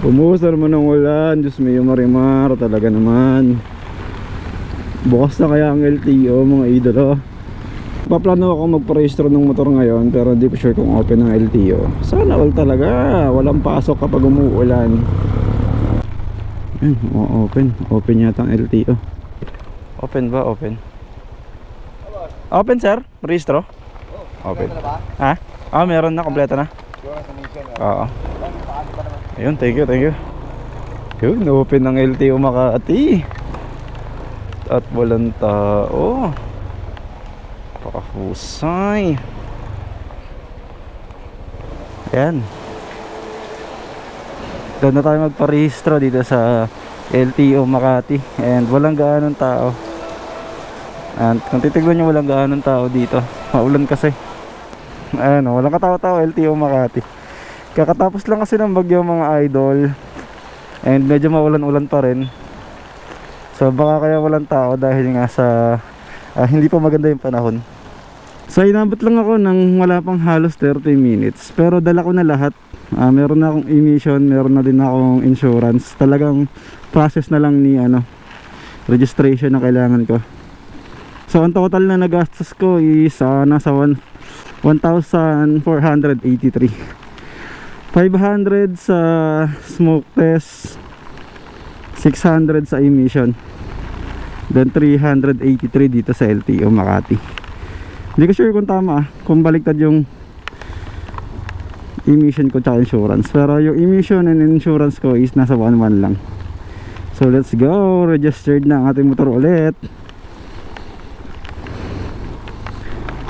Bumuhos na naman ng ulan. Diyos may marimar. Talaga naman. Bukas na kaya ang LTO mga idolo. Paplano ako magparehistro ng motor ngayon pero hindi ko sure kung open ng LTO. Sana all talaga. Walang pasok kapag umuulan. Ayun, oo, open. Open yata ang LTO. Open ba? Open. Open sir? Rehistro? Open. Ha? Ah, meron na. Kompleto na. Oo. Ayun, thank you, thank you. Yun, open ng LTO Makati. At walang tao. Pakahusay. Ayan. Doon na tayo magparehistro dito sa LTO Makati. And walang gaanong tao. And kung titignan nyo walang gaanong tao dito. Maulan kasi. Ayan, walang katawa-tawa LTO Makati. Kakatapos lang kasi ng bagyo mga idol. And medyo maulan-ulan pa rin. So baka kaya walang tao dahil nga sa ah, hindi pa maganda yung panahon. So inabot lang ako ng wala pang halos 30 minutes. Pero dala ko na lahat. Ah, meron na akong emission, meron na din akong insurance. Talagang process na lang ni ano registration na kailangan ko. So ang total na nagastos ko is ah, nasa one- 1,483. 500 sa smoke test 600 sa emission then 383 dito sa LTO Makati. Hindi ko sure kung tama kung baliktad yung emission ko tsaka insurance. Pero yung emission and insurance ko is nasa 1-1 lang. So let's go! Registered na ang ating motor ulit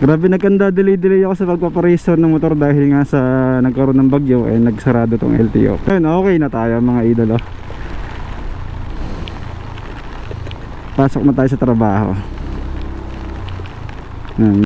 Grabe nagkanda delay-delay ako sa pagpaparegister ng motor dahil nga sa nagkaroon ng bagyo eh nagsarado tong LTO. Ayun, okay na tayo mga idolo. Pasok na tayo sa trabaho. Yan.